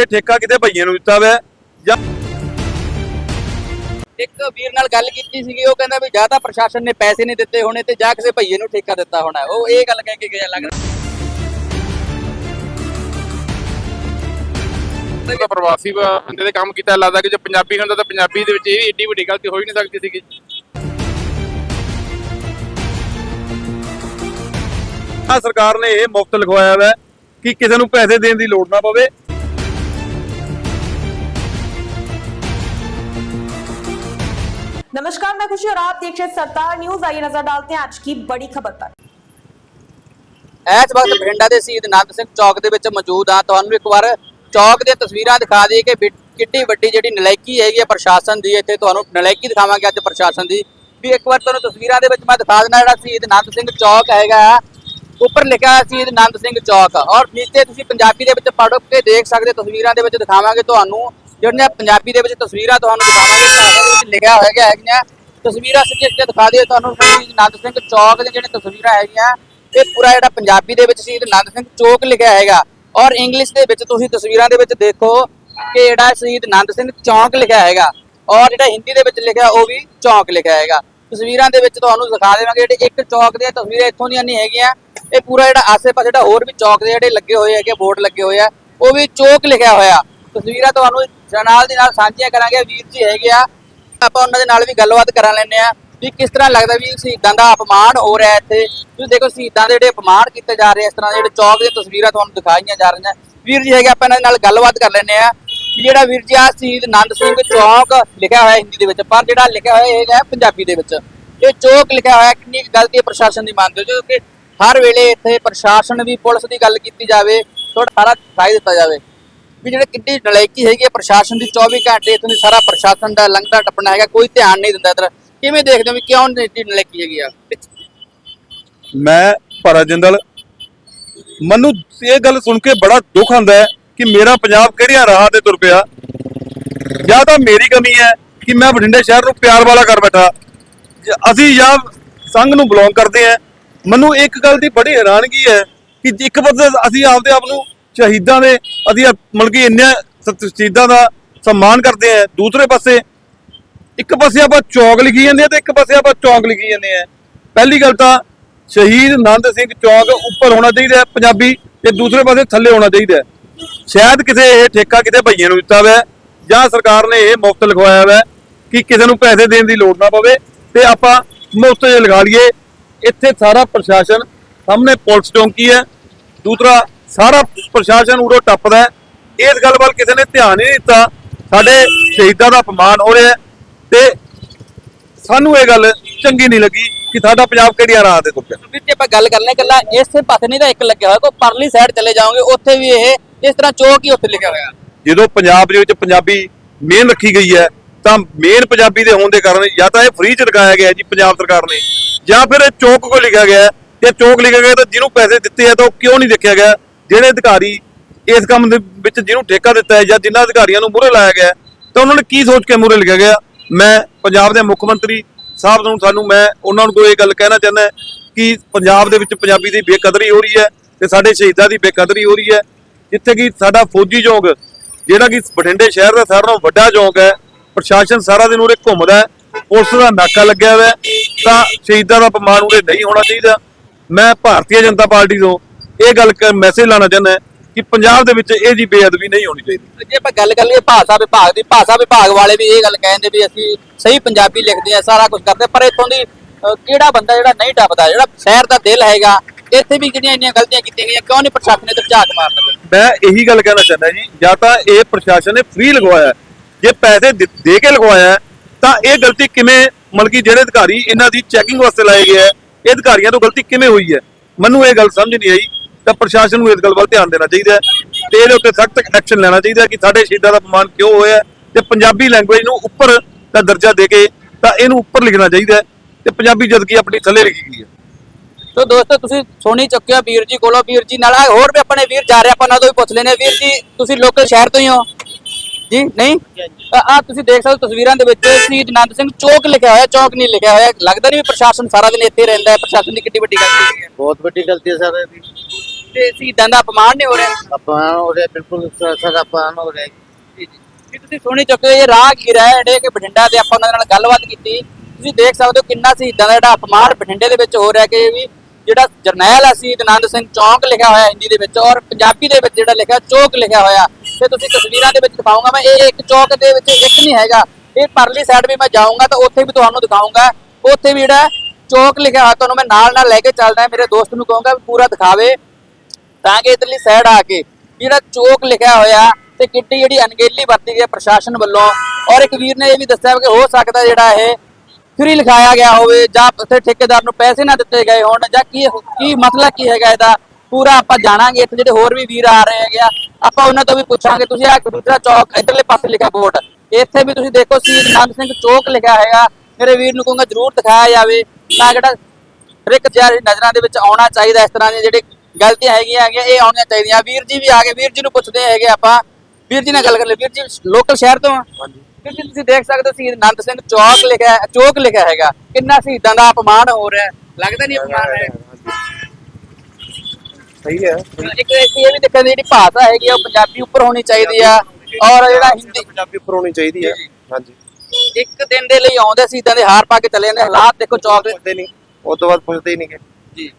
ਇਹ ਠੇਕਾ ਕਿਤੇ ਭਈਏ ਨੂੰ ਦਿੱਤਾ ਹੋਇਆ ਜਾਂ ਇੱਕ ਵੀਰ ਨਾਲ ਗੱਲ ਕੀਤੀ ਸੀਗੀ ਉਹ ਕਹਿੰਦਾ ਵੀ ਜਾਂ ਤਾਂ ਪ੍ਰਸ਼ਾਸਨ ਨੇ ਪੈਸੇ ਨਹੀਂ ਦਿੱਤੇ ਹੋਣੇ ਤੇ ਜਾਂ ਕਿਸੇ ਭਈਏ ਨੂੰ ਠੇਕਾ ਦਿੱਤਾ ਹੋਣਾ। ਉਹ ਇਹ ਗੱਲ ਕਹਿ ਕੇ ਗਿਆ ਲੱਗਦਾ ਉਹਦਾ ਪ੍ਰਵਾਸੀ ਬੰਦੇ ਦੇ ਕੰਮ ਕੀਤਾ ਲੱਗਦਾ ਕਿ ਜੇ ਪੰਜਾਬੀ ਹੁੰਦਾ ਤਾਂ ਪੰਜਾਬੀ ਦੇ ਵਿੱਚ ਇਹ ਵੀ ਏਡੀ ਵੱਡੀ ਗਲਤੀ ਹੋ ਹੀ ਨਹੀਂ ਸਕਦੀ ਸੀਗੀ। ਆ ਸਰਕਾਰ ਨੇ ਇਹ ਮੁਫਤ ਲਿਖਵਾਇਆ ਹੋਇਆ ਹੈ ਕਿ ਕਿਸੇ ਨੂੰ ਪੈਸੇ ਦੇਣ ਦੀ ਲੋੜ ਨਾ ਪਵੇ। नमस्कार मैं खुशी और आप देख रहे हैं सरदार न्यूज आइए नजर डालते हैं आज की बड़ी खबर पर ਇਸ ਵਕਤ ਬਠਿੰਡਾ ਦੇ ਸ਼ਹੀਦ ਆਨੰਦ ਸਿੰਘ ਚੌਕ ਦੇ ਵਿੱਚ ਮੌਜੂਦ ਆ ਤੁਹਾਨੂੰ ਇੱਕ ਵਾਰ ਚੌਕ ਦੀਆਂ ਤਸਵੀਰਾਂ ਦਿਖਾ ਦਈਏ ਕਿ ਬਿ- ਕਿੱਡੀ ਵੱਡੀ ਜਿਹੜੀ ਨਲਾਇਕੀ ਹੈਗੀ ਹੈ ਪ੍ਰਸ਼ਾਸਨ ਦੀ ਇੱਥੇ ਤੁਹਾਨੂੰ ਨਲਾਇਕੀ ਦਿਖਾਵਾਂਗੇ ਅੱਜ ਪ੍ਰਸ਼ਾਸਨ ਦੀ ਵੀ ਇੱਕ ਵਾਰ ਤੁਹਾਨੂੰ ਤਸਵੀਰਾਂ ਦੇ ਵਿੱਚ ਮੈਂ ਦਿਖਾ ਦੇਣਾ ਜਿਹੜਾ ਸ਼ਹੀਦ ਆਨੰਦ ਸਿੰਘ ਚੌਕ ਹੈਗਾ ਉੱਪਰ ਲਿਖਿਆ ਹੈ ਸ਼ਹੀਦ ਆਨੰਦ ਸਿੰਘ ਚੌਕ ਔਰ ਨੀਚੇ ਤੁਸੀਂ ਪੰਜਾਬੀ ਦੇ ਵਿੱਚ ਪੜ੍ਹ ਕੇ ਦੇਖ ਸਕਦੇ ਹੋ, ਤਸਵੀਰਾਂ ਦੇ ਵਿੱਚ ਦਿਖਾਵਾਂਗੇ ਤੁਹਾਨੂੰ ਜਿਹੜੀਆਂ ਪੰਜਾਬੀ ਦੇ ਵਿੱਚ ਤਸਵੀਰਾਂ ਤੁਹਾਨੂੰ ਦਿਖਾਵਾਂਗੇ ਭਾਸ਼ਾ ਦੇ ਵਿੱਚ ਲਿਖਿਆ ਹੋਇਆ ਹੈਗੀਆਂ। ਤਸਵੀਰਾਂ ਸਿੱਧੇ ਸਿੱਧੇ ਦਿਖਾ ਦਿਓ ਤੁਹਾਨੂੰ ਸ਼ਹੀਦ ਨੰਦ ਸਿੰਘ ਚੌਕ ਦੇ ਜਿਹੜੇ ਤਸਵੀਰਾਂ ਹੈਗੀਆਂ, ਇਹ ਪੂਰਾ ਜਿਹੜਾ ਪੰਜਾਬੀ ਦੇ ਵਿੱਚ ਸ਼ਹੀਦ ਆਨੰਦ ਸਿੰਘ ਚੌਕ ਲਿਖਿਆ ਹੈਗਾ। ਔਰ ਇੰਗਲਿਸ਼ ਦੇ ਵਿੱਚ ਤੁਸੀਂ ਤਸਵੀਰਾਂ ਦੇ ਵਿੱਚ ਦੇਖੋ ਕਿ ਜਿਹੜਾ ਸ਼ਹੀਦ ਆਨੰਦ ਸਿੰਘ ਚੌਕ ਲਿਖਿਆ ਹੈਗਾ। ਔਰ ਜਿਹੜਾ ਹਿੰਦੀ ਦੇ ਵਿੱਚ ਲਿਖਿਆ, ਉਹ ਵੀ ਚੌਕ ਲਿਖਿਆ ਹੈਗਾ। ਤਸਵੀਰਾਂ ਦੇ ਵਿੱਚ ਤੁਹਾਨੂੰ ਦਿਖਾ ਦੇਵਾਂਗੇ, ਜਿਹੜੇ ਇੱਕ ਚੌਕ ਦੀਆਂ ਤਸਵੀਰਾਂ ਇੱਥੋਂ ਦੀਆਂ ਨਹੀਂ ਹੈਗੀਆਂ। ਇਹ ਪੂਰਾ ਜਿਹੜਾ ਆਸੇ-ਪਾਸੇ ਜਿਹੜਾ ਹੋਰ ਵੀ ਚੌਕ ਦੇ ਜਿਹੜੇ ਲੱਗੇ ਹੋਏ ਹੈਗੇ, ਬੋਰਡ ਲੱਗੇ ਹੋਏ ਆ, ਉਹ ਵੀ ਚੌਕ ਲਿਖਿਆ ਹੋਇਆ। ਤਸਵੀਰਾਂ ਤੁਹਾਨੂੰ ਨਾਲ ਦੀ ਨਾਲ ਸਾਂਝੀਆਂ ਕਰਾਂਗੇ। ਵੀਰ ਜੀ ਹੈਗੇ ਆ। ਆਪਾਂ ਉਹਨਾਂ ਦੇ ਨਾਲ ਵੀ ਗੱਲਬਾਤ ਕਰਾ ਲੈਂਦੇ ਆ ਵੀ ਕਿਸ ਤਰ੍ਹਾਂ ਲੱਗਦਾ ਵੀ ਸ਼ਹੀਦਾਂ ਦਾ ਅਪਮਾਨ ਹੋ ਰਿਹਾ ਇੱਥੇ। ਤੁਸੀਂ ਦੇਖੋ ਸ਼ਹੀਦਾਂ ਦੇ ਜਿਹੜੇ ਅਪਮਾਨ ਕੀਤੇ ਜਾ ਰਹੇ ਇਸ ਤਰ੍ਹਾਂ ਦੇ ਜਿਹੜੇ ਚੌਕ ਦੀਆਂ ਤਸਵੀਰਾਂ ਤੁਹਾਨੂੰ ਦਿਖਾਈਆਂ ਜਾ ਰਹੀਆਂ। ਵੀਰ ਜੀ ਹੈਗੇ ਆਪਾਂ ਇਹਨਾਂ ਦੇ ਨਾਲ ਗੱਲਬਾਤ ਕਰ ਲੈਂਦੇ ਆ ਵੀ ਜਿਹੜਾ ਵੀਰ ਜੀ ਆ ਸ਼ਹੀਦ ਆਨੰਦ ਸਿੰਘ ਚੌਕ ਲਿਖਿਆ ਹੋਇਆ ਹਿੰਦੀ ਦੇ ਵਿੱਚ, ਪਰ ਜਿਹੜਾ ਲਿਖਿਆ ਹੋਇਆ ਇਹ ਹੈ ਪੰਜਾਬੀ ਦੇ ਵਿੱਚ। ਇਹ ਚੌਕ ਲਿਖਿਆ ਹੋਇਆ, ਕਿੰਨੀ ਕੁ ਗਲਤੀ ਹੈ ਪ੍ਰਸ਼ਾਸਨ ਦੀ ਮੰਨਦੇ ਹੋ? ਕਿਉਂਕਿ ਹਰ ਵੇਲੇ ਇੱਥੇ ਪ੍ਰਸ਼ਾਸਨ ਵੀ ਪੁਲਿਸ ਦੀ ਗੱਲ ਕੀਤੀ ਜਾਵੇ ਥੋੜਾ ਸਾਰਾ ਦਿਖਾਈ ਦਿੱਤਾ ਜਾਵੇ। ਵੀ ਜਿਹੜੇ ਕਿੱਡੀ ਨਲਾਇਕੀ ਹੈਗੀ ਹੈ ਪ੍ਰਸ਼ਾਸਨ ਦੀ 24 ਘੰਟੇ ਇਥੋਂ ਸਾਰਾ ਪ੍ਰਸ਼ਾਸਨ ਦਾ ਲੰਘਦਾ ਟੱਪਣਾ ਹੈਗਾ, ਕੋਈ ਧਿਆਨ ਨਹੀਂ ਦਿੰਦਾ ਇਧਰ। ਕਿਵੇਂ ਦੇਖਦੇ ਹੋ ਵੀ ਕਿਉਂ ਇੰਨੀ ਨਲਾਇਕੀ ਹੈਗੀ ਆ? ਮੈਂ ਭਰਾ ਜਿੰਦਲ, ਮੈਨੂੰ ਇਹ ਗੱਲ ਸੁਣ ਕੇ ਬੜਾ ਦੁੱਖ ਹੁੰਦਾ ਹੈ ਕਿ ਮੇਰਾ ਪੰਜਾਬ ਕਿਹੜੀਆਂ ਰਾਹਾਂ ਤੇ ਤੁਰ ਪਿਆ? ਜਾਂ ਤਾਂ ਮੇਰੀ ਕਮੀ ਹੈ ਕਿ ਮੈਂ ਬਠਿੰਡੇ ਸ਼ਹਿਰ ਨੂੰ ਪਿਆਰ ਵਾਲਾ ਕਰ ਬੈਠਾ। ਅਸੀਂ ਜਾਂ ਸੰਘ ਨੂੰ ਬਿਲੋਂਗ ਕਰਦੇ ਆ ਮੈਨੂੰ ਇੱਕ ਗੱਲ ਦੀ ਬੜੀ ਹੈਰਾਨਗੀ ਹੈ ਕਿ ਇੱਕ ਪਾਸੇ ਅਸੀਂ ਆਪਦੇ ਆਪ ਨੂੰ ਸ਼ਹੀਦਾਂ ਦੇ ਅਸੀਂ ਮਤਲਬ ਕਿ ਇੰਨੇ ਸ਼ਹੀਦਾਂ ਦਾ ਸਨਮਾਨ ਕਰਦੇ ਆ ਦੂਸਰੇ ਪਾਸੇ ਇੱਕ ਪਾਸੇ ਆਪਾਂ ਚੌਕ ਲਿਖੀ ਜਾਂਦੇ ਆ ਤੇ ਇੱਕ ਪਾਸੇ ਆਪਾਂ ਚੌਕ ਲਿਖੀ ਜਾਂਦੇ ਆ ਪਹਿਲੀ ਗੱਲ ਤਾਂ ਸ਼ਹੀਦ ਆਨੰਦ ਸਿੰਘ ਚੌਕ ਉੱਪਰ ਹੋਣਾ ਚਾਹੀਦਾ ਪੰਜਾਬੀ ਤੇ ਦੂਸਰੇ ਪਾਸੇ ਥੱਲੇ ਹੋਣਾ ਚਾਹੀਦਾ ਸ਼ਾਇਦ ਕਿਸੇ ਇਹ ਠੇਕਾ ਕਿਤੇ ਭਈਏ ਨੂੰ ਦਿੱਤਾ ਹੋਇਆ ਜਾਂ ਸਰਕਾਰ ਨੇ ਇਹ ਮੁਫਤ ਲਿਖਵਾਇਆ ਹੋਇਆ ਕਿ ਕਿਸੇ ਨੂੰ ਪੈਸੇ ਦੇਣ ਦੀ ਲੋੜ ਨਾ ਪਵੇ ਤੇ ਆਪਾਂ ਮੁਫਤ ਜੇ ਲਗਾ ਲਈਏ। ਇੱਥੇ ਸਾਰਾ ਪ੍ਰਸ਼ਾਸਨ ਸਾਹਮਣੇ ਪੁਲਿਸ ਚੌਂਕੀ ਹੈ। ਦੂਸਰਾ ਸਾਰਾ ਪ੍ਰਸ਼ਾਸਨ ਉਰੋਂ ਟੱਪਦਾ ਇਸ ਗੱਲ ਵੱਲ ਕਿਸੇ ਨੇ ਧਿਆਨ ਹੀ ਨਹੀਂ ਦਿੱਤਾ। ਸਾਡੇ ਸ਼ਹੀਦਾਂ ਦਾ ਅਪਮਾਨ ਹੋ ਰਿਹਾ ਤੇ ਸਾਨੂੰ ਇਹ ਗੱਲ ਚੰਗੀ ਨਹੀਂ ਲੱਗੀ ਕਿ ਸਾਡਾ ਪੰਜਾਬ ਕਿਹੜੀਆਂ ਰਾਹਾਂ ਤੇ ਤੁਰ ਪਿਆ। ਵੀਰ ਜੇ ਆਪਾਂ ਗੱਲ ਕਰਨੇ ਕੱਲਾ ਇਸੇ ਪਾਸੇ ਨਹੀਂ ਤਾਂ ਇੱਕ ਲੱਗਿਆ ਹੋਇਆ ਕੋਈ ਪਰਲੀ ਸਾਈਡ ਚਲੇ ਜਾਓਗੇ ਉੱਥੇ ਵੀ ਇਹ ਇਸ ਤਰ੍ਹਾਂ ਚੌਕ ਹੀ ਉੱਥੇ ਲਿਖਿਆ ਹੋਇਆ। ਜਦੋਂ ਪੰਜਾਬ ਦੇ ਵਿੱਚ ਪੰਜਾਬੀ ਮੇਨ ਰੱਖੀ ਗਈ ਹੈ ਤਾਂ ਮੇਨ ਪੰਜਾਬੀ ਦੇ ਹੋਣ ਦੇ ਕਾਰਨ ਜਾਂ ਤਾਂ ਇਹ ਫ੍ਰੀ ਚ ਲਗਾਇਆ ਗਿਆ ਜੀ ਪੰਜਾਬ ਸਰਕਾਰ ਨੇ ਜਾਂ ਫਿਰ ਇਹ ਚੌਕ ਕੋ ਲਿਖਿਆ ਗਿਆ ਹੈ। ਜੇ ਚੌਕ ਲਿਖਿਆ ਗਿਆ ਤਾਂ ਜਿਹਨੂੰ ਪੈਸੇ ਦਿੱਤੇ ਆ ਤਾਂ ਉਹ ਕਿਉਂ ਨਹੀਂ ਦੇਖਿਆ ਗਿਆ? ਜਿਹੜੇ ਅਧਿਕਾਰੀ ਇਸ ਕੰਮ ਦੇ ਵਿੱਚ ਜਿਹਨੂੰ ਠੇਕਾ ਦਿੱਤਾ ਹੈ ਜਾਂ ਜਿਨ੍ਹਾਂ ਅਧਿਕਾਰੀਆਂ ਨੂੰ ਮੂਹਰੇ ਲਾਇਆ ਗਿਆ ਤਾਂ ਉਹਨਾਂ ਨੇ ਕੀ ਸੋਚ ਕੇ ਮੂਹਰੇ ਲਿਖਿਆ ਗਿਆ? ਮੈਂ ਪੰਜਾਬ ਦੇ ਮੁੱਖ ਮੰਤਰੀ ਸਾਹਿਬ ਨੂੰ ਸਾਨੂੰ ਮੈਂ ਉਹਨਾਂ ਨੂੰ ਕੋਈ ਇਹ ਗੱਲ ਕਹਿਣਾ ਚਾਹੁੰਦਾ ਕਿ ਪੰਜਾਬ ਦੇ ਵਿੱਚ ਪੰਜਾਬੀ ਦੀ ਬੇਕਦਰੀ ਹੋ ਰਹੀ ਹੈ ਤੇ ਸਾਡੇ ਸ਼ਹੀਦਾਂ ਦੀ ਬੇਕਦਰੀ ਹੋ ਰਹੀ ਹੈ। ਜਿੱਥੇ ਕਿ ਸਾਡਾ ਫੌਜੀ ਚੌਂਕ, ਜਿਹੜਾ ਕਿ ਬਠਿੰਡੇ ਸ਼ਹਿਰ ਦਾ ਸਾਰਿਆਂ ਨਾਲੋਂ ਵੱਡਾ ਚੌਂਕ ਹੈ, ਪ੍ਰਸ਼ਾਸਨ ਸਾਰਾ ਦਿਨ ਉਰੇ ਘੁੰਮਦਾ ਪੁਲਿਸ ਦਾ ਨਾਕਾ ਲੱਗਿਆ ਹੋਇਆ ਤਾਂ ਸ਼ਹੀਦਾਂ ਦਾ ਅਪਮਾਨ ਉਰੇ ਨਹੀਂ ਹੋਣਾ ਚਾਹੀਦਾ। ਮੈਂ ਭਾਰਤੀ ਜਨਤਾ ਪਾਰਟੀ ਤੋਂ ਇਹ ਗੱਲ ਮੈਸੇਜ ਲਾਣਾ ਚਾਹੁੰਦਾ ਕਿ ਪੰਜਾਬ ਦੇ ਵਿੱਚ ਇਹ ਜੀ ਬੇਅਦਬੀ ਨਹੀਂ ਹੋਣੀ ਚਾਹੀਦੀ। ਜੇ ਆਪਾਂ ਗੱਲ ਕਰ ਲਈਏ ਭਾਸ਼ਾ ਵਿਭਾਗ ਦੀ ਭਾਸ਼ਾ ਵਿਭਾਗ ਵਾਲੇ ਵੀ ਇਹ ਗੱਲ ਕਹਿੰਦੇ ਵੀ ਅਸੀਂ ਸਹੀ ਪੰਜਾਬੀ ਲਿਖਦੇ ਆ ਸਾਰਾ ਕੁਝ ਕਰਦੇ ਪਰ ਇੱਥੋਂ ਦੀ ਕਿਹੜਾ ਬੰਦਾ ਜਿਹੜਾ ਨਹੀਂ ਟੱਪਦਾ ਜਿਹੜਾ ਸ਼ਹਿਰ ਦਾ ਦਿਲ ਹੈਗਾ ਇੱਥੇ ਵੀ ਜਿਹੜੀਆਂ ਇੰਨੀਆਂ ਗਲਤੀਆਂ ਕੀਤੀਆਂ ਗਈਆਂ ਕਿਉਂ ਨਹੀਂ ਪ੍ਰਸ਼ਾਸਨ ਨੇ ਤੇ ਝਾਕ ਮਾਰਦਾ ਮੈਂ ਇਹੀ ਗੱਲ ਕਹਿਣਾ ਚਾਹੁੰਦਾ ਜੀ ਜਾਂ ਤਾਂ ਇਹ ਪ੍ਰਸ਼ਾਸਨ ਨੇ ਫ੍ਰੀ ਲਗਵਾਇਆ। ਜੇ ਪੈਸੇ ਦੇ ਕੇ ਲਗਵਾਇਆ ਤਾਂ ਇਹ ਗਲਤੀ ਕਿਵੇਂ ਮਤਲਬ ਕਿ ਜਿਹੜੇ ਅਧਿਕਾਰੀ ਇਹਨਾਂ ਦੀ ਚੈਕਿੰਗ ਵਾਸਤੇ ਲਾਏ ਗਏ ਹੈ ਇਹ ਅਧਿਕਾਰੀਆਂ ਤੋਂ ਗਲਤੀ ਕਿਵੇਂ ਹੋਈ ਹੈ? ਮੈਨੂੰ ਇਹ ਗੱਲ ਸਮਝ ਨਹੀਂ ਆਈ। ਤਾਂ ਪ੍ਰਸ਼ਾਸਨ ਨੂੰ ਇਸ ਗੱਲ ਵੱਲ ਧਿਆਨ ਦੇਣਾ ਚਾਹੀਦਾ ਹੈ ਤੇ ਇਹਦੇ ਉੱਤੇ ਸਖਤ ਐਕਸ਼ਨ ਲੈਣਾ ਚਾਹੀਦਾ ਹੈ ਕਿ ਸਾਡੇ ਸ਼ਹੀਦਾਂ ਦਾ ਅਪਮਾਨ ਕਿਉਂ ਹੋਇਆ ਤੇ ਪੰਜਾਬੀ ਲੈਂਗੁਏਜ ਨੂੰ ਉੱਪਰ ਦਾ ਦਰਜਾ ਦੇ ਕੇ ਤਾਂ ਇਹਨੂੰ ਉੱਪਰ ਲਿਖਣਾ ਚਾਹੀਦਾ ਹੈ ਤੇ ਪੰਜਾਬੀ ਜਦ ਕਿ ਆਪਣੀ ਥੱਲੇ ਲਿਖੀ ਗਈ ਹੈ। ਤੋ ਦੋਸਤੋ ਤੁਸੀਂ ਸੁਣੀ ਚੁੱਕਿਆ ਵੀਰ ਜੀ ਕੋਲੋਂ। ਵੀਰ ਜੀ ਨਾਲ ਹੋਰ ਵੀ ਆਪਣੇ ਵੀਰ ਜਾ ਰਹੇ ਆਪਾਂ ਉਹਨਾਂ ਤੋਂ ਵੀ ਪੁੱਛ ਲੈਨੇ ਵੀਰ ਜੀ ਤੁਸੀਂ ਲੋਕਲ ਸ਼ਹਿਰ ਤੋਂ ਹੀ ਹੋ? ਜੀ ਨਹੀਂ? ਆ ਤੁਸੀਂ ਦੇਖ ਸਕਦੇ ਹੋ ਤਸਵੀਰਾਂ ਦੇ ਵਿੱਚ ਸ਼ਹੀਦ ਆਨੰਦ ਸਿੰਘ ਚੌਕ ਲਿਖਿਆ ਹੋਇਆ ਚੌਕ ਨਹੀਂ ਲਿਖਿਆ ਹੋਇਆ। ਲੱਗਦਾ ਨਹੀਂ ਵੀ ਪ੍ਰਸ਼ਾਸਨ ਸਾਰਾ ਦਿਨ ਇੱਥੇ ਰਹਿੰਦਾ ਹੈ ਪ੍ਰਸ਼ਾਸਨ ਦੀ ਕਿੰਨੀ ਵੱਡੀ ਗਲਤੀ ਹੈ। ਬਹੁਤ ਵੱਡੀ ਗਲਤੀ ਹੈ ਸਰ ਤੇ ਸ਼ਹੀਦਾਂ ਦਾ ਅਪਮਾਨ ਨਹੀਂ ਹੋ ਰਿਹਾ? ਅਪਮਾਨ ਹੋ ਰਿਹਾ ਬਿਲਕੁਲ ਸਦਾ ਅਪਮਾਨ ਹੋ ਰਿਹਾ ਜੀ। ਜੀ ਵੀ ਤੁਸੀਂ ਸੁਣੀ ਚੁੱਕੇ ਹੋ ਇਹ ਰਾਹਗੀਰ ਹੈ ਜਿਹੜੇ ਕਿ ਬਠਿੰਡਾ ਦੇ ਆਪਾਂ ਉਹਨਾਂ ਨਾਲ ਗੱਲਬਾਤ ਕੀਤੀ। ਤੁਸੀਂ ਦੇਖ ਸਕਦੇ ਹੋ ਕਿੰਨਾ ਸ਼ਹੀਦਾਂ ਦਾ ਜਿਹੜਾ ਅਪਮਾਨ ਬਠਿੰਡੇ ਦੇ ਵਿੱਚ ਹੋ ਰਿਹਾ ਕਿ ਵੀ ਜਿਹੜਾ ਜਰਨੈਲ ਹੈ ਸ਼ਹੀਦ ਆਨੰਦ ਸਿੰਘ ਚੌਂਕ ਲਿਖਿਆ ਹੋਇਆ ਹਿੰਦੀ ਦੇ ਵਿੱਚ ਔਰ ਪੰਜਾਬੀ ਦੇ ਵਿੱਚ ਜਿਹੜਾ ਲਿਖਿਆ ਚੌਕ ਲਿਖਿਆ ਹੋਇਆ। ਤੇ ਤੁਸੀਂ ਤਸਵੀਰਾਂ ਦੇ ਵਿੱਚ ਦਿਖਾਉਂਗਾ ਮੈਂ ਇਹ ਇੱਕ ਚੌਕ ਦੇ ਵਿੱਚ ਇੱਕ ਨਹੀਂ ਹੈਗਾ। ਇਹ ਪਰਲੀ ਸਾਈਡ ਵੀ ਮੈਂ ਜਾਊਂਗਾ ਤਾਂ ਉੱਥੇ ਵੀ ਤੁਹਾਨੂੰ ਦਿਖਾਉਂਗਾ ਉੱਥੇ ਵੀ ਜਿਹੜਾ ਚੌਕ ਲਿਖਿਆ ਹੋਇਆ ਤੁਹਾਨੂੰ ਮੈਂ ਨਾਲ ਨਾਲ ਲੈ ਕੇ ਚੱਲਦਾ ਮੇਰੇ ਦੋਸਤ ਨੂੰ ਕਹੂੰਗਾ ਵੀ ਪੂਰਾ ਦਿਖਾਵੇ। ਤਾਂ ਕਿ ਇਧਰਲੀ ਸਾਈਡ ਆ ਕੇ ਜਿਹੜਾ ਚੋਕ ਲਿਖਿਆ ਹੋਇਆ ਤੇ ਕਿੱਡੀ ਜਿਹੜੀ ਅਣਗਹਿਲੀ ਵਰਤੀ ਗਈ ਪ੍ਰਸ਼ਾਸਨ ਵੱਲੋਂ। ਔਰ ਇੱਕ ਵੀਰ ਨੇ ਇਹ ਵੀ ਦੱਸਿਆ ਕਿ ਹੋ ਸਕਦਾ ਜਿਹੜਾ ਇਹ ਫਰੀ ਲਿਖਾਇਆ ਗਿਆ ਹੋਵੇ ਜਾਂ ਉੱਥੇ ਠੇਕੇਦਾਰ ਨੂੰ ਪੈਸੇ ਨਾ ਦਿੱਤੇ ਗਏ ਹੋਣ ਜਾਂ ਕੀ ਕੀ ਮਸਲਾ ਕੀ ਹੈਗਾ ਇਹਦਾ। ਪੂਰਾ ਆਪਾਂ ਜਾਣਾਂਗੇ, ਇੱਥੇ ਜਿਹੜੇ ਹੋਰ ਵੀ ਵੀਰ ਆ ਰਹੇ ਹੈਗੇ ਆ, ਆਪਾਂ ਉਹਨਾਂ ਤੋਂ ਵੀ ਪੁੱਛਾਂਗੇ। ਤੁਸੀਂ ਆ ਦੂਸਰਾ ਚੌਕ ਇਧਰਲੇ ਪਾਸੇ ਲਿਖਿਆ ਬੋਰਡ। ਇੱਥੇ ਵੀ ਤੁਸੀਂ ਦੇਖੋ ਸ਼ਹੀਦ ਆਨੰਦ ਸਿੰਘ ਚੌਕ ਲਿਖਿਆ ਹੈਗਾ। ਮੇਰੇ ਵੀਰ ਨੂੰ ਕਹੂੰਗਾ ਜਰੂਰ ਦਿਖਾਇਆ ਜਾਵੇ। ਤਾਂ ਜਿਹੜਾ ਹਰ ਇੱਕ ਚਾਰ ਨਜ਼ਰਾਂ ਦੇ ਵਿੱਚ ਆਉਣਾ ਚਾਹੀਦਾ ਇਸ ਤਰ੍ਹਾਂ ਦੇ ਜਿਹੜੇ ਗਲਤੀਆਂ ਹੈਗੀਆਂ ਹੈਗੀਆਂ ਇਹ ਆਉਣੀਆਂ ਚਾਹੀਦੀਆਂ। ਵੀਰ ਜੀ ਵੀ ਆ ਗਏ ਵੀਰ ਜੀ ਨੂੰ ਪੁੱਛਦੇ ਹੈਗੇ ਆਪਾਂ। ਵੀਰ ਜੀ ਨਾਲ ਗੱਲ ਕਰ ਲਈ ਵੀਰ ਜੀ ਲੋਕਲ ਸ਼ਹਿਰ ਤੋਂ ਆ? ਵੀਰ ਜੀ ਤੁਸੀਂ ਦੇਖ ਸਕਦੇ ਹੋ ਸ਼ਹੀਦ ਆਨੰਦ ਸਿੰਘ ਚੌਕ ਲਿਖਿਆ ਹੈ- ਚੌਕ ਲਿਖਿਆ ਹੈਗਾ। ਕਿੰਨਾ ਸ਼ਹੀਦਾਂ ਦਾ ਅਪਮਾਨ ਹੋ ਰਿਹਾ ਲੱਗਦਾ ਨਹੀਂ ਅਪਮਾਨ ਹੈ। ਸਹੀ ਹੈ। ਇੱਕ ਇਹ ਵੀ ਦੇਖਣ ਦੀ ਜਿਹੜੀ ਭਾਸ਼ਾ ਹੈਗੀ ਆ ਉਹ ਪੰਜਾਬੀ ਉੱਪਰ ਹੋਣੀ ਚਾਹੀਦੀ ਆ। ਔਰ ਜਿਹੜਾ ਹਿੰਦੀ ਪੰਜਾਬੀ ਉੱਪਰ ਹੋਣੀ ਚਾਹੀਦੀ ਹੈ। ਹਾਂਜੀ। ਇੱਕ ਦਿਨ ਦੇ ਲਈ ਆਉਂਦੇ ਸ਼ਹੀਦਾਂ ਦੇ ਹਾਰ ਪਾ ਕੇ ਚਲੇ ਜਾਂਦੇ। ਹਾਲਾਤ ਦੇਖੋ ਚੌਕ ਦੇ ਨਹੀਂ। ਉਸ ਤੋਂ ਬਾਅਦ ਪੁੱਛਦੇ ਹੀ ਨਹੀਂ ਜੀ।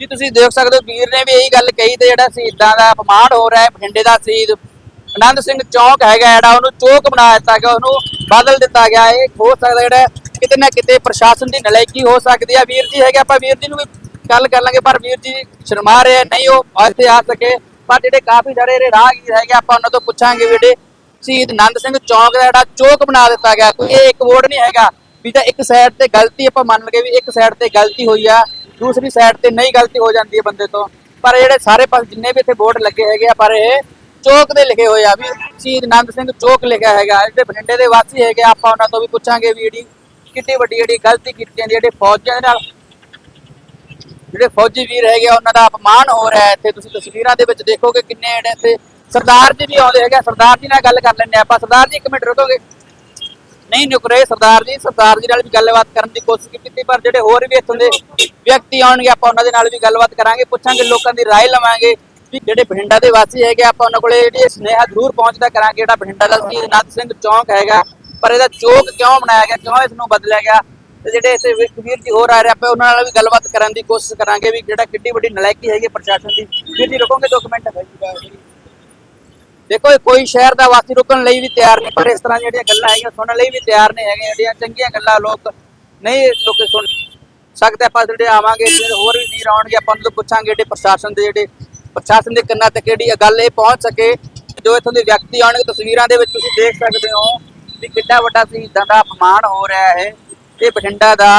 ਜੀ, ਤੁਸੀਂ ਦੇਖ ਸਕਦੇ ਹੋ, ਵੀਰ ਨੇ ਵੀ ਇਹੀ ਗੱਲ ਕਹੀ ਤੇ ਜਿਹੜਾ ਸ਼ਹੀਦਾਂ ਦਾ ਅਪਮਾਨ ਹੋ ਰਿਹਾ ਹੈ, ਬਠਿੰਡੇ ਦਾ ਸ਼ਹੀਦ ਆਨੰਦ ਸਿੰਘ ਚੌਕ ਹੈਗਾ ਜਿਹੜਾ, ਉਹਨੂੰ ਚੌਕ ਬਣਾ ਦਿੱਤਾ ਗਿਆ, ਉਹਨੂੰ ਬਦਲ ਦਿੱਤਾ ਗਿਆ। ਇਹ ਹੋ ਸਕਦਾ ਜਿਹੜਾ ਕਿਤੇ ਨਾ ਕਿਤੇ ਪ੍ਰਸ਼ਾਸਨ ਦੀ ਨਲਾਇਕੀ ਹੋ ਸਕਦੀ ਹੈ ਵੀਰ ਜੀ ਹੈਗੇ, ਆਪਾਂ ਵੀਰ ਜੀ ਨੂੰ ਵੀ ਗੱਲ ਕਰ ਲਾਂਗੇ, ਪਰ ਵੀਰ ਜੀ ਸ਼ਰਮਾ ਰਹੇ ਨਹੀਂ ਉਹ ਇੱਥੇ ਆ ਸਕੇ। ਪਰ ਜਿਹੜੇ ਕਾਫੀ ਸਾਰੇ ਜਿਹੜੇ ਰਾਹਗੀਰ ਹੈਗੇ, ਆਪਾਂ ਉਹਨਾਂ ਤੋਂ ਪੁੱਛਾਂਗੇ ਵੀ ਜਿਹੜੇ ਸ਼ਹੀਦ ਆਨੰਦ ਸਿੰਘ ਚੌਕ ਦਾ ਜਿਹੜਾ ਚੌਕ ਬਣਾ ਦਿੱਤਾ ਗਿਆ, ਕੋਈ ਇਹ ਇੱਕ ਬੋਰਡ ਨਹੀਂ ਹੈਗਾ ਵੀ ਤਾਂ ਇੱਕ ਸਾਈਡ ਤੇ ਗਲਤੀ ਆਪਾਂ ਮੰਨ ਲਈਏ ਵੀ ਇੱਕ ਸਾਈਡ ਤੇ ਗਲਤੀ ਹੋਈ ਆ। ਦੂਸਰੀ ਸਾਈਡ ਤੇ ਨਹੀਂ ਗਲਤੀ ਹੋ ਜਾਂਦੀ ਹੈ ਬੰਦੇ ਤੋਂ। ਪਰ ਜਿਹੜੇ ਸਾਰੇ ਪਾਸੇ ਜਿੰਨੇ ਵੀ ਇੱਥੇ ਬੋਰਡ ਲੱਗੇ ਹੈਗੇ ਆ ਪਰ ਇਹ ਚੌਕ ਦੇ ਲਿਖੇ ਹੋਏ ਆ ਵੀ ਸ਼ਹੀਦ ਆਨੰਦ ਸਿੰਘ ਚੌਕ ਲਿਖਿਆ ਹੈਗਾ। ਜਿਹੜੇ ਬਠਿੰਡੇ ਦੇ ਵਾਸੀ ਹੈਗੇ ਆ, ਆਪਾਂ ਉਹਨਾਂ ਤੋਂ ਵੀ ਪੁੱਛਾਂਗੇ ਵੀ ਜਿਹੜੀ ਕਿੰਨੀ ਵੱਡੀ ਜਿਹੜੀ ਗਲਤੀ ਕੀਤੀ ਜਾਂਦੀ ਹੈ, ਜਿਹੜੇ ਫੌਜਾਂ ਦੇ ਨਾਲ ਜਿਹੜੇ ਫੌਜੀ ਵੀਰ ਹੈਗੇ ਆ, ਉਹਨਾਂ ਦਾ ਅਪਮਾਨ ਹੋ ਰਿਹਾ ਹੈ। ਇੱਥੇ ਤੁਸੀਂ ਤਸਵੀਰਾਂ ਦੇ ਵਿੱਚ ਦੇਖੋਗੇ ਕਿੰਨੇ ਜਿਹੜੇ ਇੱਥੇ ਸਰਦਾਰ ਜੀ ਵੀ ਆਉਂਦੇ ਹੈਗੇ ਆ, ਸਰਦਾਰ ਜੀ ਨਾਲ ਗੱਲ ਕਰ ਲੈਂਦੇ ਹਾਂ ਆਪਾਂ। ਸਰਦਾਰ ਜੀ ਇੱਕ ਮਿੰਟ ਰੁਕੋਗੇ? ਨਹੀਂ ਨੁਕ ਰਹੇ ਸਰਦਾਰ ਜੀ ਸਰਦਾਰ ਜੀ ਨਾਲ ਵੀ ਗੱਲਬਾਤ ਕਰਨ ਦੀ ਕੋਸ਼ਿਸ਼ ਕੀਤੀ ਪਰ ਜਿਹੜੇ ਹੋਰ ਵੀ ਇੱਥੋਂ ਦੇ ਵਿਅਕਤੀ ਆਉਣਗੇ ਆਪਾਂ ਉਹਨਾਂ ਦੇ ਨਾਲ ਵੀ ਗੱਲਬਾਤ ਕਰਾਂਗੇ ਪੁੱਛਾਂਗੇ ਲੋਕਾਂ ਦੀ رائے ਲਵਾਂਗੇ ਵੀ ਜਿਹੜੇ ਬਠਿੰਡਾ ਦੇ ਵਾਸੀ ਹੈਗੇ ਆਪਾਂ ਉਹਨਾਂ ਕੋਲੇ ਜਿਹੜੀ ਸੁਨੇਹਾ ਜ਼ਰੂਰ ਪਹੁੰਚਦਾ ਕਰਾਂਗੇ ਜਿਹੜਾ ਬਠਿੰਡਾ ਦਾ ਸ਼ਹੀਦ ਆਨੰਦ ਸਿੰਘ ਚੌਂਕ ਹੈਗਾ ਪਰ ਇਹਦਾ ਚੌਕ ਕਿਉਂ ਬਣਾਇਆ ਗਿਆ ਕਿਉਂ ਇਸ ਨੂੰ ਬਦਲਿਆ ਗਿਆ ਤੇ ਜਿਹੜੇ ਇੱਥੇ ਵੀ- ਵੀਰ ਜੀ ਹੋਰ ਆ ਰਹੇ ਆਪਾਂ ਉਹਨਾਂ ਨਾਲ ਵੀ ਗੱਲਬਾਤ ਕਰਨ ਦੀ ਕੋਸ਼ਿਸ਼ ਕਰਾਂਗੇ ਵੀ ਜਿਹੜਾ ਕਿੱਡੀ ਵੱਡੀ ਨਲਾਇਕੀ ਹੈਗੀ ਪ੍ਰਸ਼ਾਸਨ ਦੀ ਵੀਰ ਜੀ ਰੁਕੋਗੇ ਦੋ ਕੁ ਮਿੰਟ ਦੇਖੋ ਇਹ ਕੋਈ ਸ਼ਹਿਰ ਦਾ ਵਾਸੀ ਰੁਕਣ ਲਈ ਵੀ ਤਿਆਰ ਨਹੀਂ, ਪਰ ਇਸ ਤਰ੍ਹਾਂ ਦੀਆਂ ਜਿਹੜੀਆਂ ਗੱਲਾਂ ਹੈਗੀਆਂ ਸੁਣਨ ਲਈ ਵੀ ਤਿਆਰ ਨਹੀਂ ਹੈਗੀਆਂ, ਜਿਹੜੀਆਂ ਚੰਗੀਆਂ ਗੱਲਾਂ ਲੋਕ ਨਹੀਂ ਲੋਕ ਸੁਣ ਸਕਦੇ, ਆਪਾਂ ਜਿਹੜੇ ਆਵਾਂਗੇ, ਜਿਹੜੇ ਹੋਰ ਵੀ ਵੀਰ ਆਉਣਗੇ, ਆਪਾਂ ਉਹਨਾਂ ਤੋਂ ਪੁੱਛਾਂਗੇ ਜਿਹੜੇ ਪ੍ਰਸ਼ਾਸਨ ਦੇ, ਜਿਹੜੇ ਪ੍ਰਸ਼ਾਸਨ ਦੇ ਕੰਨਾਂ ਤੱਕ ਜਿਹੜੀ ਗੱਲ ਇਹ ਪਹੁੰਚ ਸਕੇ, ਜੋ ਇੱਥੋਂ ਦੇ ਵਿਅਕਤੀ ਆਉਣਗੇ, ਤਸਵੀਰਾਂ ਦੇ ਵਿੱਚ ਤੁਸੀਂ ਦੇਖ ਸਕਦੇ ਹੋ ਵੀ ਕਿੱਡਾ ਵੱਡਾ ਸ਼ਹੀਦਾਂ ਦਾ ਅਪਮਾਨ ਹੋ ਰਿਹਾ ਹੈ ਇਹ ਬਠਿੰਡਾ ਦਾ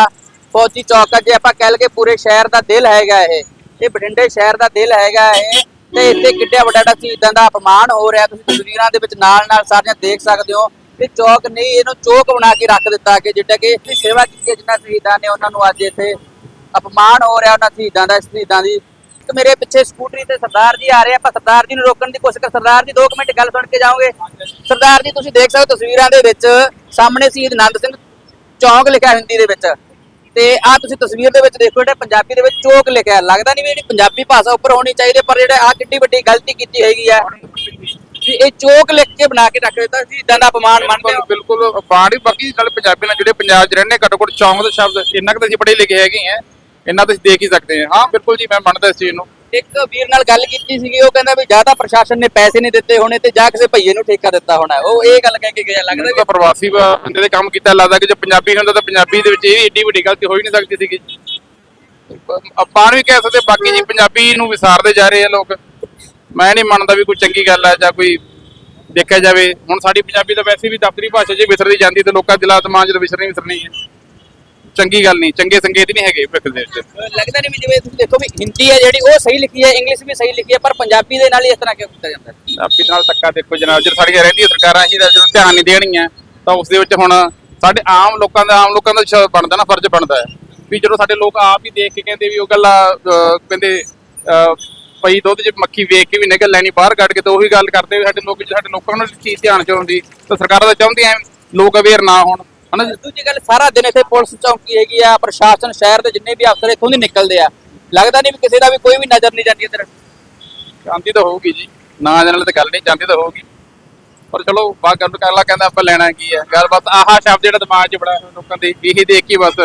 ਫੌਜੀ ਚੌਕ ਆ, ਜੇ ਆਪਾਂ ਕਹਿ ਲਈਏ ਪੂਰੇ ਸ਼ਹਿਰ ਦਾ ਦਿਲ ਹੈਗਾ ਇਹ ਇਹ ਬਠਿੰਡੇ ਸ਼ਹਿਰ ਦਾ ਦਿਲ ਹੈਗਾ ਇਹ ਤੇ ਇੱਥੇ ਕਿੱਡਾ ਵੱਡਾ ਜਿਹੜਾ ਸ਼ਹੀਦਾਂ ਦਾ ਅਪਮਾਨ ਹੋ ਰਿਹਾ ਤੁਸੀਂ ਤਸਵੀਰਾਂ ਦੇ ਵਿੱਚ ਨਾਲ ਨਾਲ ਸਾਰੀਆਂ ਦੇਖ ਸਕਦੇ ਹੋ ਇਹ ਚੌਕ ਨਹੀਂ ਇਹਨੂੰ ਚੌਕ ਬਣਾ ਕੇ ਰੱਖ ਦਿੱਤਾ ਕਿ ਜਿੱਦਾਂ ਕਿ ਸੇਵਾ ਕੀਤੀ ਹੈ ਸ਼ਹੀਦਾਂ ਨੇ ਉਹਨਾਂ ਨੂੰ ਅੱਜ ਇੱਥੇ ਅਪਮਾਨ ਹੋ ਰਿਹਾ ਉਹਨਾਂ ਸ਼ਹੀਦਾਂ ਦਾ ਸ਼ਹੀਦਾਂ ਦੀ। ਇੱਕ ਮੇਰੇ ਪਿੱਛੇ ਸਕੂਟਰੀ ਤੇ ਸਰਦਾਰ ਜੀ ਆ ਰਹੇ ਆ, ਆਪਾਂ ਸਰਦਾਰ ਜੀ ਨੂੰ ਰੋਕਣ ਦੀ ਕੋਸ਼ਿਸ਼ ਕਰ ਸਰਦਾਰ ਜੀ 2 ਮਿੰਟ ਗੱਲ ਸੁਣ ਕੇ ਜਾਓਗੇ? ਸਰਦਾਰ ਜੀ ਤੁਸੀਂ ਦੇਖ ਸਕਦੇ ਹੋ ਤਸਵੀਰਾਂ ਦੇ ਵਿੱਚ ਸਾਹਮਣੇ ਸ਼ਹੀਦ ਆਨੰਦ ਸਿੰਘ ਚੌਂਕ ਲਿਖਿਆ ਹਿੰਦੀ ਦੇ ਵਿੱਚ। ਤੇ ਆ ਤੁਸੀਂ ਤਸਵੀਰ ਦੇ ਵਿੱਚ ਦੇਖੋ ਜਿਹੜਾ ਪੰਜਾਬੀ ਦੇ ਵਿੱਚ ਚੋਕ ਲਿਖਿਆ ਲੱਗਦਾ ਨਹੀਂ ਵੀ ਜਿਹੜੀ ਪੰਜਾਬੀ ਭਾਸ਼ਾ ਉੱਪਰ ਹੋਣੀ ਚਾਹੀਦੀ ਹੈ, ਪਰ ਜਿਹੜਾ ਆ ਕਿੱਡੀ ਵੱਡੀ ਗਲਤੀ ਕੀਤੀ ਹੈਗੀ ਆ ਵੀ ਇਹ ਚੋਕ ਲਿਖ ਕੇ ਬਣਾ ਕੇ ਰੱਖ ਦਿੱਤਾ ਸੀ ਇਦਾਂ ਦਾ ਅਪਮਾਨ ਮੰਨਦੇ ਹੋ? ਬਿਲਕੁਲ ਬਾਣੀ ਬਾਕੀ ਨਾਲ ਪੰਜਾਬੀ ਨਾਲ ਜਿਹੜੇ ਪੰਜਾਬ 'ਚ ਰਹਿੰਦੇ ਘੱਟੋ ਘੱਟ ਚੌਂਕ ਦੇ ਸ਼ਬਦ ਇੰਨਾ ਕੁ ਤਾਂ ਅਸੀਂ ਪੜ੍ਹੇ ਲਿਖੇ ਹੈਗੇ ਆ ਇੰਨਾ ਤਾਂ ਅਸੀਂ ਦੇਖ ਹੀ ਸਕਦੇ ਹਾਂ। ਹਾਂ ਬਿਲਕੁਲ ਜੀ ਮੈਂ ਮੰਨਦਾ ਇਸ ਚੀਜ਼ ਨੂੰ। ਇੱਕ ਵੀਰ ਨਾਲ ਗੱਲ ਕੀਤੀ ਸੀਗੀ ਉਹ ਕਹਿੰਦਾ ਵੀ ਜਾਂ ਤਾਂ ਪ੍ਰਸ਼ਾਸਨ ਨੇ ਪੈਸੇ ਨਹੀਂ ਦਿੱਤੇ ਹੋਣੇ ਤੇ ਜਾਂ ਕਿਸੇ ਭਈਏ ਨੂੰ ਠੇਕਾ ਦਿੱਤਾ ਹੋਣਾ। ਉਹ ਇਹ ਗੱਲ ਕਹਿ ਕੇ ਗਿਆ ਲੱਗਦਾ ਕਿ ਪ੍ਰਵਾਸੀ ਬੰਦੇ ਦੇ ਕੰਮ ਕੀਤਾ ਲੱਗਦਾ ਕਿ ਜੇ ਪੰਜਾਬੀ ਹੁੰਦਾ ਤਾਂ ਪੰਜਾਬੀ ਦੇ ਵਿੱਚ ਇਹ ਵੀ ਏਡੀ ਵੱਡੀ ਗਲਤੀ ਹੋ ਹੀ ਨਹੀਂ ਸਕਦੀ ਸੀਗੀ। ਆਪਾਂ ਵੀ ਕਹਿ ਸਕਦੇ ਬਾਕੀ ਜੀ ਪੰਜਾਬੀ ਨੂੰ ਵਿਸਾਰਦੇ ਜਾ ਰਹੇ ਆ ਲੋਕ। ਮੈਂ ਨਹੀਂ ਮੰਨਦਾ ਵੀ ਕੋਈ ਚੰਗੀ ਗੱਲ ਹੈ ਜਾਂ ਕੋਈ ਦੇਖਿਆ ਜਾਵੇ। ਹੁਣ ਸਾਡੀ ਪੰਜਾਬੀ ਤਾਂ ਵੈਸੇ ਵੀ ਦਫ਼ਤਰੀ ਭਾਸ਼ਾ ਜੇ ਵਿਸਰਦੀ ਜਾਂਦੀ ਤੇ ਲੋਕਾਂ ਦੇ ਦਿਲਾਂ ਦਿਮਾਗ 'ਚ ਵਿਸਰਨੀ ਵਿਸਰਨੀ ਹੈ ਚੰਗੀ ਗੱਲ ਨਹੀਂ ਚੰਗੇ ਸੰਕੇਤ ਨਹੀਂ ਹੈਗੇ ਭਿੱਖ ਦੇ ਵਿੱਚ। ਲੱਗਦਾ ਨਹੀਂ ਵੀ ਜਿਵੇਂ ਤੁਸੀਂ ਦੇਖੋ ਵੀ ਹਿੰਦੀ ਹੈ ਜਿਹੜੀ ਉਹ ਸਹੀ ਲਿਖੀ ਹੈ ਇੰਗਲਿਸ਼ ਵੀ ਸਹੀ ਲਿਖੀ ਹੈ ਪਰ ਪੰਜਾਬੀ ਦੇ ਨਾਲ ਹੀ ਇਸ ਤਰ੍ਹਾਂ ਕਿਉਂ ਕੀਤਾ ਜਾਂਦਾ? ਹੈ ਪੰਜਾਬੀ ਨਾਲ ਧੱਕਾ ਦੇਖੋ ਜਨਾਬ ਜੇ ਸਾਡੀਆਂ ਰਹਿੰਦੀਆਂ ਸਰਕਾਰਾਂ ਹੀ ਜਦੋਂ ਧਿਆਨ ਨਹੀਂ ਦੇਣੀਆਂ ਤਾਂ ਉਸ ਦੇ ਵਿੱਚ ਹੁਣ ਸਾਡੇ ਆਮ ਲੋਕਾਂ ਦਾ ਆਮ ਲੋਕਾਂ ਦਾ ਬਣਦਾ ਨਾ ਫਰਜ਼ ਬਣਦਾ ਹੈ। ਵੀ ਜਦੋਂ ਸਾਡੇ ਲੋਕ ਆਪ ਹੀ ਦੇਖ ਕੇ ਕਹਿੰਦੇ ਵੀ ਉਹ ਗੱਲਾਂ ਕਹਿੰਦੇ ਪਈ ਦੁੱਧ 'ਚ ਮੱਖੀ ਵੇਖ ਕੇ ਵੀ ਨਿਕਲ ਲੈਣੀ ਬਾਹਰ ਕੱਢ ਕੇ ਤਾਂ ਉਹੀ ਗੱਲ ਕਰਦੇ ਵੀ ਸਾਡੇ ਲੋਕ ਸਾਡੇ ਲੋਕਾਂ ਨੂੰ ਚੀਜ਼ ਧਿਆਨ ਚ ਆਉਂਦੀ ਤਾਂ ਸਰਕਾਰਾਂ ਤਾਂ ਚਾਹੁੰਦੀਆਂ ਲੋਕ ਅਵੇਅਰ ਨਾ ਹੋਣ। ਹਨਾ? ਦੂਜੀ ਗੱਲ ਸਾਰਾ ਦਿਨ ਇੱਥੇ ਪੁਲਿਸ ਚੌਂਕੀ ਹੈਗੀ ਆ ਪ੍ਰਸ਼ਾਸਨ ਸ਼ਹਿਰ ਦੇ ਜਿੰਨੇ ਵੀ ਅਫਸਰ ਇੱਥੋਂ ਦੀ ਨਿਕਲਦੇ ਆ ਲੱਗਦਾ ਨਹੀਂ ਵੀ ਕਿਸੇ ਦਾ ਵੀ ਕੋਈ ਵੀ ਨਜ਼ਰ ਨਹੀਂ ਜਾਂਦੀ ਇੱਧਰ ਜਾਂਦੀ ਤਾਂ ਹੋਊਗੀ ਜੀ ਨਾ ਜਾਣ ਵਾਲੀ ਤਾਂ ਗੱਲ ਨਹੀਂ ਜਾਂਦੀ ਤਾਂ ਹੋਊਗੀ ਪਰ ਚਲੋ ਬਾ ਗੱਲ ਕਰਲਾ ਕਹਿੰਦਾ ਆਪਾਂ ਲੈਣਾ ਕੀ ਹੈ ਗੱਲਬਾਤ ਆਹਾ ਸ਼ਬਦ ਜਿਹੜਾ ਦਿਮਾਗ 'ਚ ਬੜਾ ਲੋਕਾਂ ਦੇ ਇਹੀ ਦੇਖ ਕੇ ਬਸ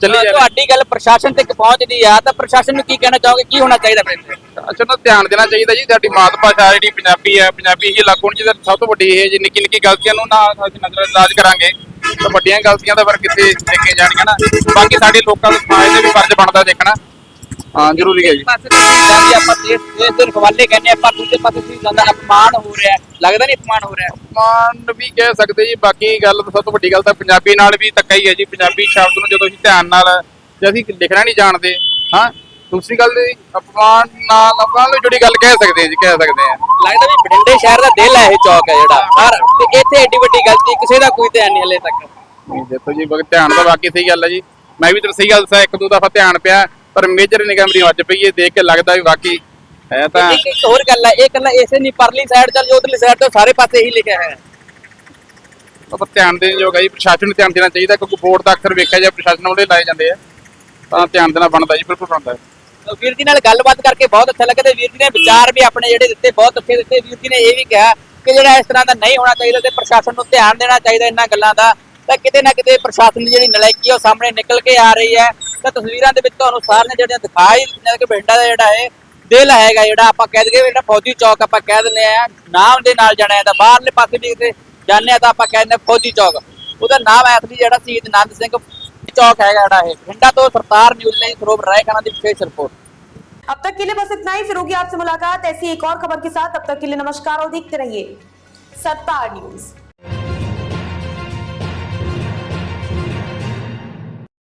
ਚੱਲੀ ਜਾ ਤੁਹਾਡੀ ਗੱਲ ਪ੍ਰਸ਼ਾਸਨ ਤੱਕ ਪਹੁੰਚਦੀ ਆ ਤਾਂ ਪ੍ਰਸ਼ਾਸਨ ਨੂੰ ਕੀ ਕਹਿਣਾ ਚਾਹੋਗੇ ਕੀ ਹੋਣਾ ਚਾਹੀਦਾ ਫਿਰ ਇੱਥੇ? ਅੱਛਾ ਨਾ ਧਿਆਨ ਦੇਣਾ ਚਾਹੀਦਾ ਜੀ ਸਾਡੀ ਮਾਤ ਭਾਸ਼ਾ ਜਿਹੜੀ ਪੰਜਾਬੀ ਹੈ ਪੰਜਾਬੀ ਹੀ ਲਾਗੂ ਹੋਣੀ ਚਾਹੀਦੀ ਸਭ ਤੋਂ ਵੱਡੀ ਇਹ ਜੀ ਨਿੱਕੀ ਨਿੱਕੀ ਗਲਤੀਆਂ ਨੂੰ ਨਾ ਅਸੀਂ ਨਜ਼ਰਅੰਦਾਜ਼ ਕਰਾਂਗੇ ਤਾਂ ਵੱਡੀਆਂ ਗਲਤੀਆਂ ਤਾਂ ਫਿਰ ਕਿੱਥੇ ਦੇਖੇ ਜਾਣਗੀਆਂ ਨਾ ਬਾਕੀ ਸਾਡੇ ਲੋਕਾਂ ਦੇ ਸਮਾਜ ਦੇ ਵੀ ਫਰਜ਼ ਬਣਦਾ ਦੇਖਣਾ ਹਾਂ ਜ਼ਰੂਰੀ ਹੈ ਜੀ ਜਾਂਦੇ ਆਪਾਂ ਦੇਸ਼ ਦੇਸ਼ ਦੇ ਰਖਵਾਲੇ ਕਹਿੰਦੇ ਆਪਾਂ ਦੂਜੇ ਪਾਸੇ ਤੁਸੀਂ ਜਾਂਦਾ ਅਪਮਾਨ ਹੋ ਰਿਹਾ। ਲੱਗਦਾ ਨਹੀਂ ਅਪਮਾਨ ਹੋ ਰਿਹਾ ਹੈ? ਮਾਨ ਵੀ ਕਹਿ ਸਕਦੇ ਜੀ ਬਾਕੀ ਗੱਲ ਸਭ ਤੋਂ ਵੱਡੀ ਗੱਲ ਤਾਂ ਪੰਜਾਬੀ ਨਾਲ ਵੀ ਧੱਕਾ ਹੀ ਹੈ ਜੀ ਪੰਜਾਬੀ ਸ਼ਬਦ ਨੂੰ ਜਦੋਂ ਅਸੀਂ ਧਿਆਨ ਨਾਲ ਜੇ ਅਸੀਂ ਲਿਖਣਾ ਨਹੀਂ ਜਾਣਦੇ ਹਾਂ ਦੂਸਰੀ ਗੱਲ ਜੀ ਅਪਮਾਨ ਨਾਲ ਅਪਮਾਨ ਨਾਲ ਜੁੜੀ ਗੱਲ ਕਹਿ ਸਕਦੇ ਹਾਂ ਜੀ ਕਹਿ ਸਕਦੇ ਹਾਂ ਲੱਗਦਾ ਵੀ ਬਠਿੰਡੇ ਸ਼ਹਿਰ ਦਾ ਦਿਲ ਹੈ ਇਹ ਚੌਕ ਹੈ ਜਿਹੜਾ ਪਰ ਤੇ ਇੱਥੇ ਏਡੀ ਵੱਡੀ ਗਲਤੀ ਕਿਸੇ ਦਾ ਕੋਈ ਧਿਆਨ ਨਹੀਂ ਹਲੇ ਤੱਕ। ਨਹੀਂ ਦੇਖੋ ਜੀ ਬਗ ਧਿਆਨ ਤਾਂ ਬਾਕੀ ਸਹੀ ਗੱਲ ਹੈ ਜੀ। ਮੈਂ ਵੀ ਤੈਨੂੰ ਸਹੀ ਗੱਲ ਦੱਸਾਂ ਇੱਕ ਦੋ ਦਫਾ ਧਿਆਨ ਪਿਆ ਪਰ ਮੇਜਰ ਨਿਗਮ ਦੀ ਅੱਜ ਪਈ ਇਹ ਦੇਖ ਕੇ ਲੱਗਦਾ ਵੀ ਵਾਕਈ ਹੈ ਤਾਂ ਇੱਕ ਇੱਕ ਹੋਰ ਗੱਲ ਹੈ ਇਹ ਕੱਲਾ ਇਸੇ ਨਹੀਂ ਪਰਲੀ ਸਾਈਡ ਚੱਲ ਜੋ ਉਧਰਲੀ ਸਾਈਡ ਤੋਂ ਸਾਰੇ ਪਾਸੇ ਇਹੀ ਲਿਖਿਆ ਹੈ। ਪਰ ਧਿਆਨ ਦੇਣ ਯੋਗ ਹੈ ਜੀ ਪ੍ਰਸ਼ਾਸਨ ਨੂੰ ਧਿਆਨ ਦੇਣਾ ਚਾਹੀਦਾ ਕਿਉਂਕਿ ਬੋਰਡ ਦਾ ਅਕਸਰ ਵੇਖਿਆ ਜਾਂ ਪ੍ਰਸ਼ਾਸਨ ਉਹਦੇ ਲਾਏ ਜਾਂਦੇ ਆ। ਤਾਂ ਧਿਆਨ ਦੇਣਾ ਬਣਦਾ ਜੀ ਬਿਲਕੁਲ ਬਣਦਾ ਹੈ। ਤਾਂ ਵੀਰ ਜੀ ਨਾਲ ਗੱਲਬਾਤ ਕਰਕੇ ਬਹੁਤ ਅੱਛਾ ਲੱਗਾ ਤੇ ਵੀਰ ਜੀ ਨੇ ਵਿਚਾਰ ਵੀ ਆਪਣੇ ਜਿਹੜੇ ਦਿੱਤੇ, ਬਹੁਤ ਅੱਛੇ ਦਿੱਤੇ। ਵੀਰ ਜੀ ਨੇ ਇਹ ਵੀ ਕਿਹਾ ਕਿ ਜਿਹੜਾ ਇਸ ਤਰ੍ਹਾਂ ਦਾ ਨਹੀਂ ਹੋਣਾ ਚਾਹੀਦਾ ਤੇ ਪ੍ਰਸ਼ਾਸਨ ਨੂੰ ਧਿਆਨ ਦੇਣਾ ਚਾਹੀਦਾ ਇਹਨਾਂ ਗੱਲਾਂ ਦਾ। ਤਾਂ ਕਿਤੇ ਨਾ ਕਿਤੇ ਪ੍ਰਸ਼ਾਸਨ ਦੀ ਜਿਹੜੀ ਨਲਾਇਕੀ ਹੈ ਉਹ ਸਾਹਮਣੇ ਨਿਕਲ ਕੇ ਆ ਰਹੀ ਹੈ। ਤਾਂ ਤਸਵੀਰਾਂ ਦੇ ਵਿੱਚ ਤੁਹਾਨੂੰ ਸਾਰੀਆਂ ਜਿਹੜੀਆਂ ਦਿਖਾਈ ਦਿੰਦੀਆਂ ਕਿ ਬਠਿੰਡਾ ਦਾ ਜਿਹੜਾ ਹੈ ਦਿਲ ਹੈਗਾ, ਜਿਹੜਾ ਆਪਾਂ ਕਹਿ ਦਈਏ ਜਿਹੜਾ ਫੌਜੀ ਚੌਕ ਆਪਾਂ ਕਹਿ ਦਿੰਦੇ ਆ, ਨਾਮ ਦੇ ਨਾਲ ਜਾਣਿਆ ਜਾਂਦਾ। ਬਾਹਰਲੇ ਪਾਸੇ ਵੀ ਕਿਤੇ ਜਾਂਦੇ ਆ ਤਾਂ ਆਪਾਂ ਕਹਿੰਦੇ ਹਾਂ ਫੌਜੀ ਚੌਕ। ਉਹਦਾ ਨਾਮ ਐਕਚੁਅਲੀ ਜਿਹੜਾ ਸ਼ਹੀਦ ਆਨੰਦ ਸਿੰਘ चौक है ਜਿਹੜਾ ਇਹ ਬਠਿੰਡਾ ਤੋਂ ਸਰਦਾਰ ਨਿਊਜ਼ ਲਈ ਸਰੋਵਰ ਰਾਏ अब तक के लिए बस इतना ही। फिर होगी आपसे मुलाकात। ऐसी एक और खबर के साथ अब तक के लिए नमस्कार और देखते रहिए। सत्तार न्यूज़।